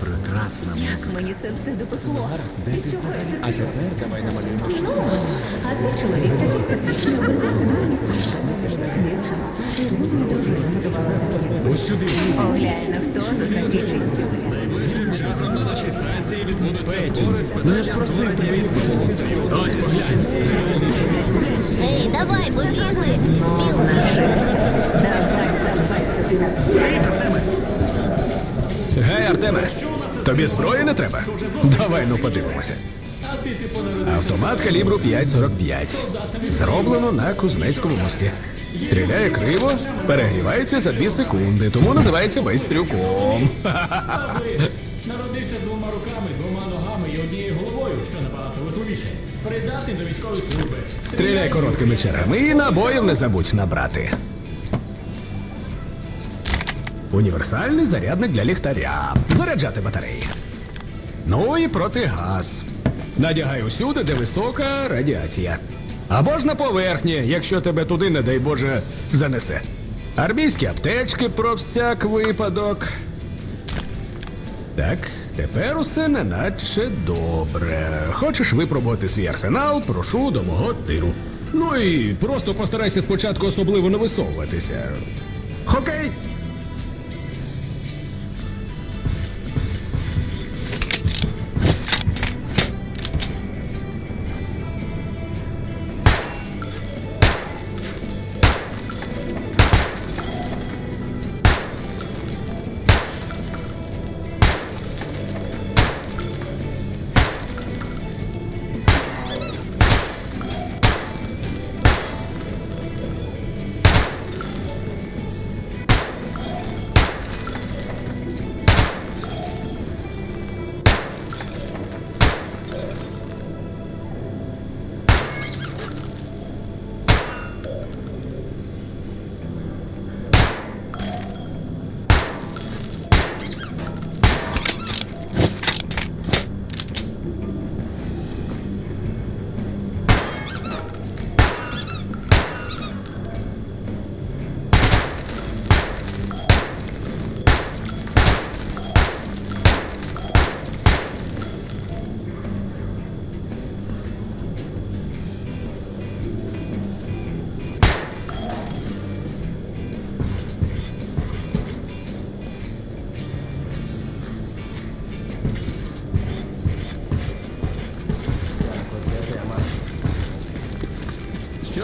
Прекрасна музика. Мені це все допекло. Де ти взагалі? я А тепер давай намалюємо щось. А цей чоловік такий статичний обертається до цього. Це ж так дівчина. І різні таке. Ось сюди. Оглянь, хто тут такі чисті. Найближчим часом на нашій станції відбудуться збори з питання створення військового союзу. Ось поглянь. Ей, давай, побігли! Знову нашився. Давай, ставай, скотина. Привіт, Артеме. Гей, Артеме, тобі зброї не треба? Давай ну подивимося. Автомат калібру 5,45. Зроблено на Кузнецькому мості. Стріляє криво, перегрівається за 2 секунди, тому називається байстрюком. Народився з двома руками, двома ногами і однією головою, що набагато важливіше. Придатний до військової служби. Стріляй короткими черами і набоїв не забудь набрати. Універсальний зарядник для ліхтаря. Заряджати батареї. Ну і протигаз. Надягай усюди, де висока радіація. Або ж на поверхні, якщо тебе туди, не дай Боже, занесе. Армійські аптечки про всяк випадок. Так, тепер усе неначе добре. Хочеш випробувати свій арсенал, прошу до мого тиру. Ну і просто постарайся спочатку особливо не висовуватися. Хокей!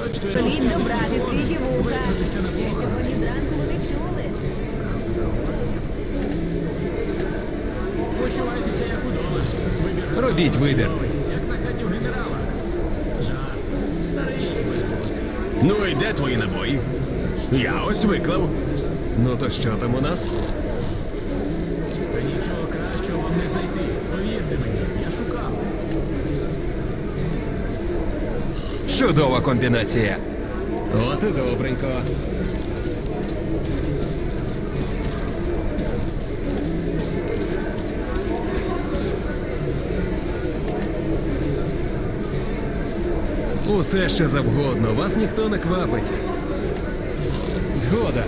Соліть до браги, свіжі вуха. Я сьогодні зранку вони чули. Почувайтеся як удома. Вибір Робіть вибір. як на хаті у генерала. Жарт. Старий. Ну і де твої набої? Я ось виклав. Ну то що там у нас? Та нічого кращого вам не знайти. Повірте мені, я шукав. Чудова комбінація. От і добренько. Усе що завгодно, вас ніхто не квапить. Згода.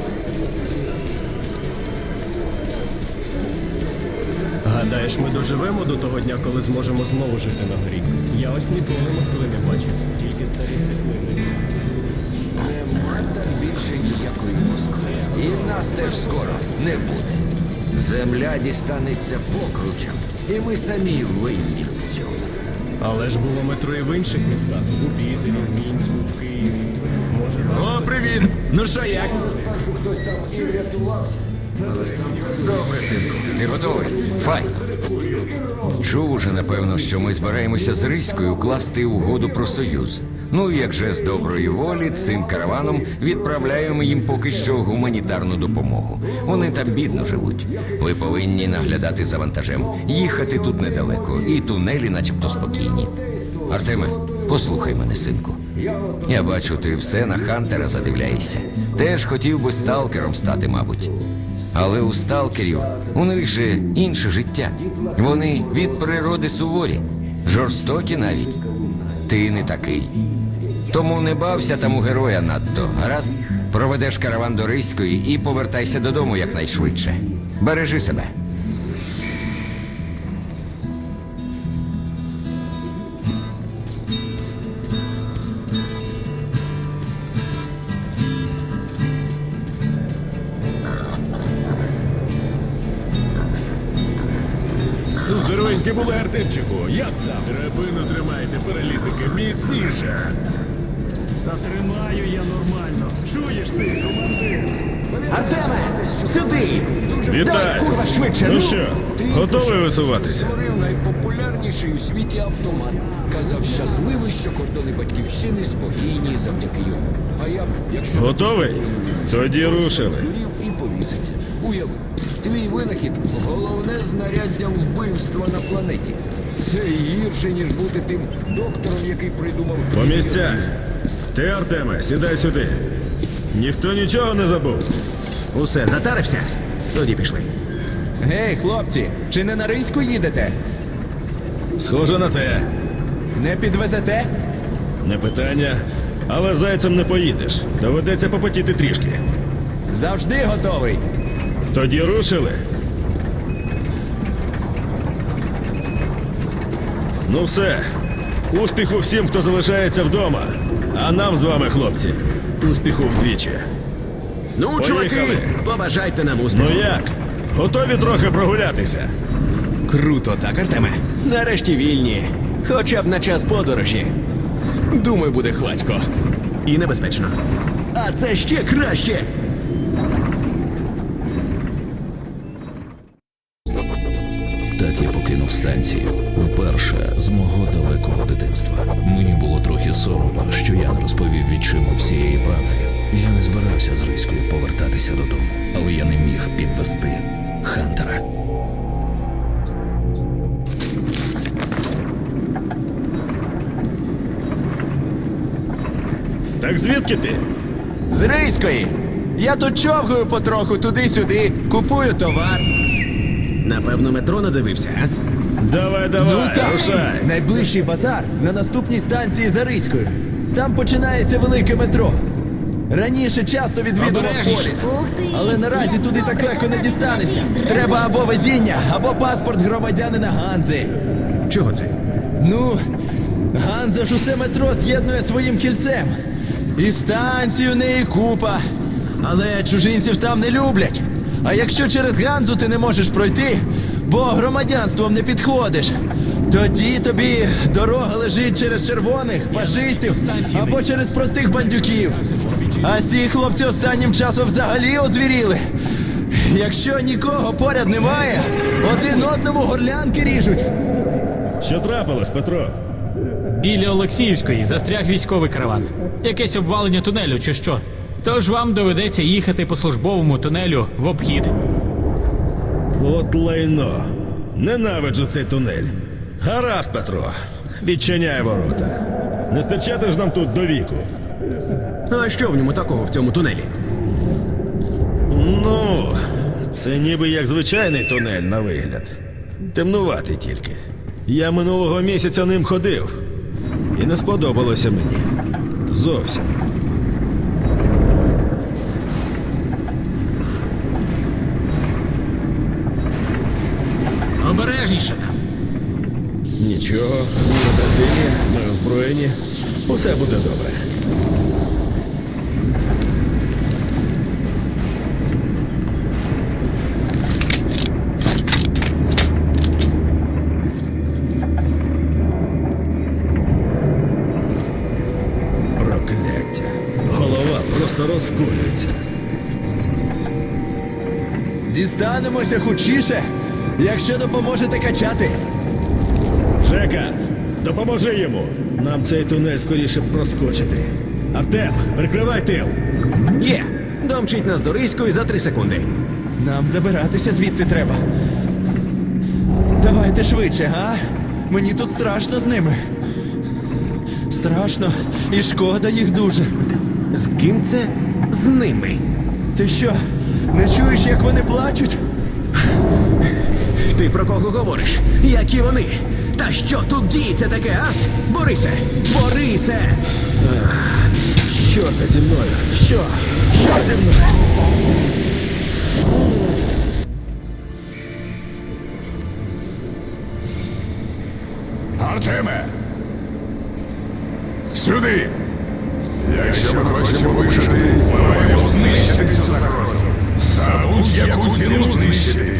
Гадаєш, ми доживемо до того дня, коли зможемо знову жити на горі. Я ось ніколи Москви не бачив, тільки старі світлини. Нема там більше ніякої Москви. І нас теж скоро не буде. Земля дістанеться покручам, і ми самі винні в цьому. Але ж було метро і в інших містах. У Пітері, в Мінську, в Києві. Може, О, привіт! Ну що як? Добре, синку, ти готовий? Файно. Чув уже, напевно, що ми збираємося з Риською укласти угоду про союз. Ну, як же з доброї волі, цим караваном відправляємо їм поки що гуманітарну допомогу. Вони там бідно живуть. Ви повинні наглядати за вантажем. Їхати тут недалеко, і тунелі, начебто, спокійні. Артеме, послухай мене, синку. Я бачу, ти все на Хантера задивляєшся. Теж хотів би сталкером стати, мабуть. Але у сталкерів у них же інше життя. Вони від природи суворі, жорстокі навіть. Ти не такий. Тому не бався там у героя надто. Гаразд, проведеш караван до Риської і повертайся додому якнайшвидше. Бережи себе. Здоровенькі були Артемчику. Як сам? Драбину тримайте, паралітики, міцніше. Та тримаю я нормально. Чуєш ти, командир? Артеме, сюди! Вітаю! Курва, швидше! Ну що, готовий висуватися? Створив найпопулярніший у світі автомат. Казав щасливий, що кордони батьківщини спокійні завдяки йому. А я б, якщо Готовий? Тоді рушили. І повіситься. Уяви, твій винахід головне знаряддя вбивства на планеті. Це гірше, ніж бути тим доктором, який придумав. По місцях. Ти, Артеме, сідай сюди. Ніхто нічого не забув. Усе, затарився? Тоді пішли. Гей, хлопці, чи не на риську їдете? Схоже на те. Не підвезете? Не питання. Але зайцем не поїдеш. Доведеться попотіти трішки. Завжди готовий. Тоді рушили. Ну все. Успіху всім, хто залишається вдома. А нам з вами, хлопці, успіху вдвічі. Ну, Поїхали. чуваки, побажайте нам успіху. Ну як? Готові трохи прогулятися? Круто, так, Артеме? Нарешті вільні. Хоча б на час подорожі. Думаю, буде хвацько. І небезпечно. А це ще краще. Станцію вперше з мого далекого дитинства. Мені було трохи соромно, що я не розповів відчиму всієї правди. Я не збирався з Риською повертатися додому, але я не міг підвести Хантера. Так звідки ти? З риської. Я тут човгаю потроху туди-сюди, купую товар. Напевно, метро надивився, а? Давай, давай, Ну рушай. Найближчий базар на наступній станції за Риською. Там починається велике метро. Раніше часто відвідував Обережніше. поліс. Ух ти! Але наразі туди так легко не дістанешся. Треба або везіння, або паспорт громадянина Ганзи. Чого це? Ну, Ганза ж усе метро з'єднує своїм кільцем. І станцію в неї купа. Але чужинців там не люблять. А якщо через Ганзу ти не можеш пройти, бо громадянством не підходиш, тоді тобі дорога лежить через червоних, фашистів або через простих бандюків. А ці хлопці останнім часом взагалі озвіріли. Якщо нікого поряд немає, один одному горлянки ріжуть. Що трапилось, Петро? Біля Олексіївської застряг військовий караван. Якесь обвалення тунелю чи що. Тож вам доведеться їхати по службовому тунелю в обхід. От лайно. Ненавиджу цей тунель. Гаразд, Петро. Відчиняй ворота. Не стачати ж нам тут до віку. А що в ньому такого в цьому тунелі? Ну, це ніби як звичайний тунель на вигляд. Темнуватий тільки. Я минулого місяця ним ходив. І не сподобалося мені. Зовсім. Обережніше там. Нічого, ні магазині, не озброєні. Усе буде добре. Прокляття. Голова просто розколюється. Дістанемося хучіше, якщо допоможете качати. Жека, допоможи йому. Нам цей тунель скоріше проскочити. Артем, прикривай тил. Є! Домчить нас до Ризької за три секунди. Нам забиратися звідси треба. Давайте швидше, га? Мені тут страшно з ними. Страшно і шкода їх дуже. З ким це? З ними. Ти що, не чуєш, як вони плачуть? Ти про кого говориш? Які вони? Та що тут діється таке, а? Борисе! Борисе! Що це зі мною? Що? Що зі мною? Артеме! Сюди! Якщо ми хочемо вижити, ми маємо знищити цю загрозу. За будь-яку ціну знищити.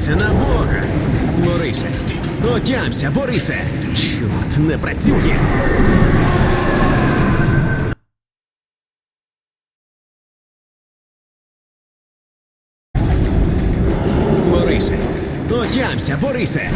Прокидайтеся на Бога! Борисе! Отямся, Борисе! Чорт, не працює! Борисе! Отямся, Борисе!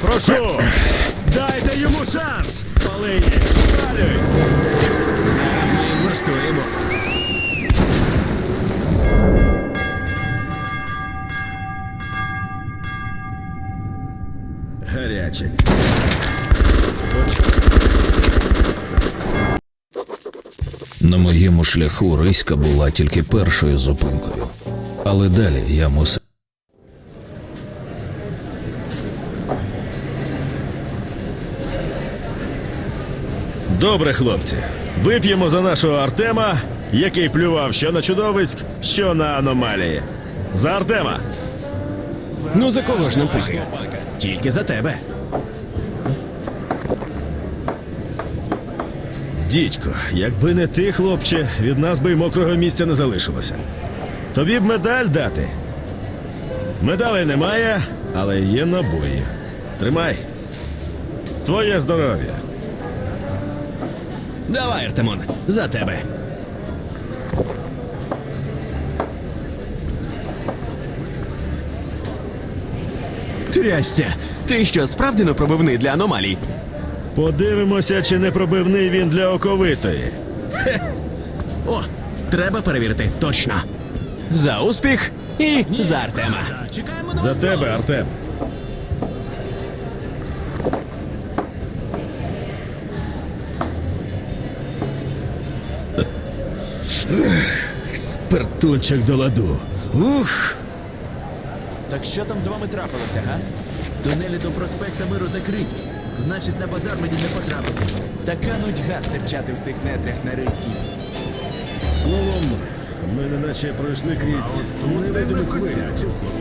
Прошу! Дайте йому шанс! Палині! Палюй! Зараз ми їх влаштуємо. Гаряче. На моєму шляху Риська була тільки першою зупинкою, але далі я мусив. Добре, хлопці. Вип'ємо за нашого Артема, який плював що на чудовиськ, що на аномалії. За Артема! Ну за кого ж нам пити? Тільки за тебе. Дідько, якби не ти, хлопче, від нас би й мокрого місця не залишилося. Тобі б медаль дати. Медалей немає, але є набої. Тримай. Твоє здоров'я. Давай, Артемон, за тебе. Трястя, ти що, справді не пробивний для аномалій? Подивимося, чи не пробивний він для оковитої. О, треба перевірити точно. За успіх і за Артема. За тебе, Артем. Спиртунчик до ладу. Ух! Так що там з вами трапилося, га? Тунелі до проспекта Миру закриті. Значить, на базар мені не потрапити. Така нудьга стирчати в цих нетрях на ризькій. Словом, ми неначе пройшли крізь невидиму хвилю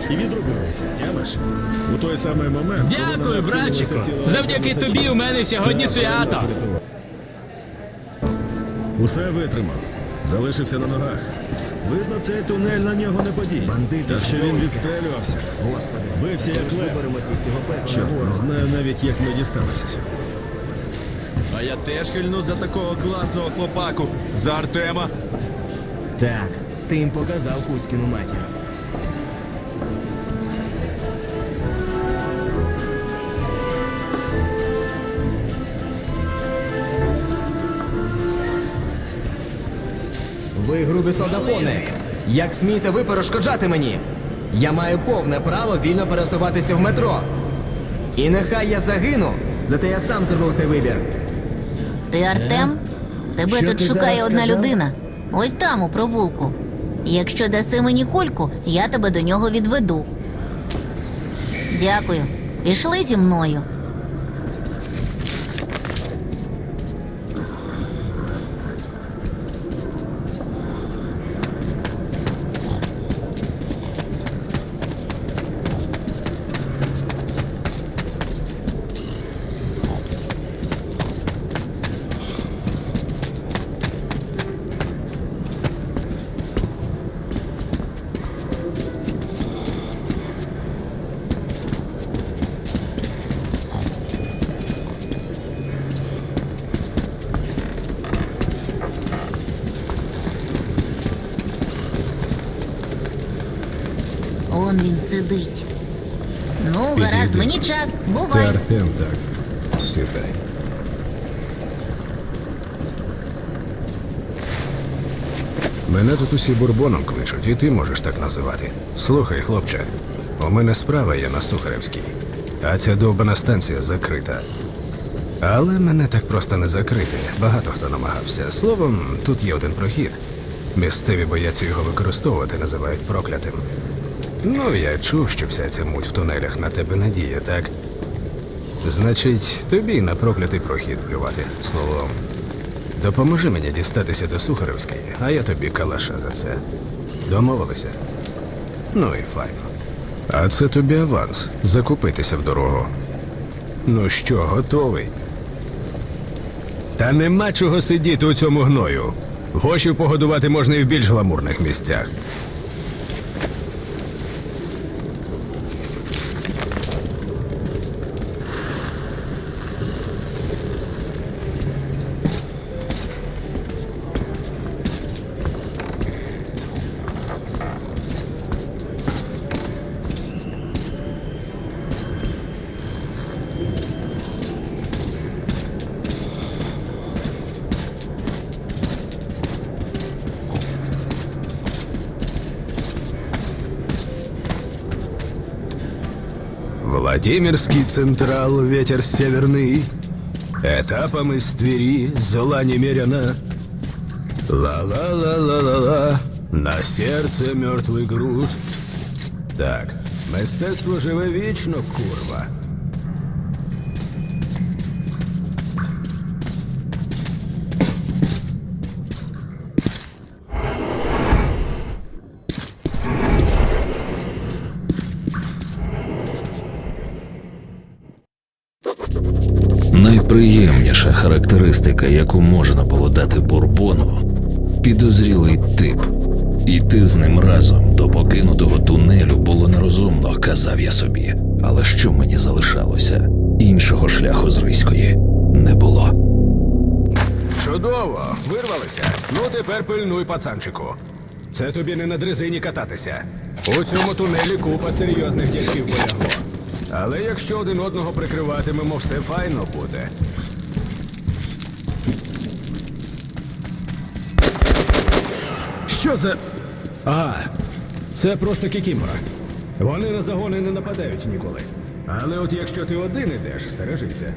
і відробилися, тямиш? У той самий момент. коли на Дякую, нас кинулася братчику. ціла Завдяки тобі у мене сьогодні Це свято. нас врятувало. Усе витримав. Залишився на ногах. Видно, цей тунель на нього не подій. Бандити Та що він відстрелювався. Господи, Бився як лев. виберемося з цього пекла не знаю навіть, як ми дісталися сюди. А я теж хильну за такого класного хлопаку. За Артема. Так, ти їм показав Кузькіну матір. Ви грубі солдафони! Як смієте ви перешкоджати мені? Я маю повне право вільно пересуватися в метро. І нехай я загину, зате я сам зробив цей вибір. Ти Артем? Тебе Що тут ти шукає зараз одна сказав? людина. Ось там, у провулку. Якщо даси мені кульку, я тебе до нього відведу. Дякую. Пішли зі мною. Он він сидить. Ну, гаразд, мені час. Бувай. Артем, так. Сідай. Мене тут усі бурбоном кличуть, і ти можеш так називати. Слухай, хлопче, у мене справа є на Сухаревській, а ця довбана станція закрита. Але мене так просто не закрити. Багато хто намагався. Словом, тут є один прохід. Місцеві бояться його використовувати, називають проклятим. Ну, я чув, що вся ця муть в тунелях на тебе надіє, так? Значить, тобі на проклятий прохід плювати, словом. Допоможи мені дістатися до Сухаревської, а я тобі калаша за це. Домовилися? Ну і файно. А це тобі аванс закупитися в дорогу. Ну що, готовий? Та нема чого сидіти у цьому гною. Гошів погодувати можна і в більш гламурних місцях. Владимирский Централ, ветер северный, Этапом из Твери зла немерено. Ла-ла-ла-ла-ла-ла. На серце мертвий груз. Так, мистецтво живе вічно, курва. Характеристика, яку можна було дати бурбону підозрілий тип. Іти з ним разом до покинутого тунелю було нерозумно, казав я собі. Але що мені залишалося? Іншого шляху з Риської не було. Чудово, вирвалися. Ну тепер пильнуй, пацанчику. Це тобі не на дрезині кататися. У цьому тунелі купа серйозних дядьків полягло. Але якщо один одного прикриватимемо, все файно буде. Що за. А, це просто кікімора. Вони на загони не нападають ніколи. Але от якщо ти один ідеш, стережися.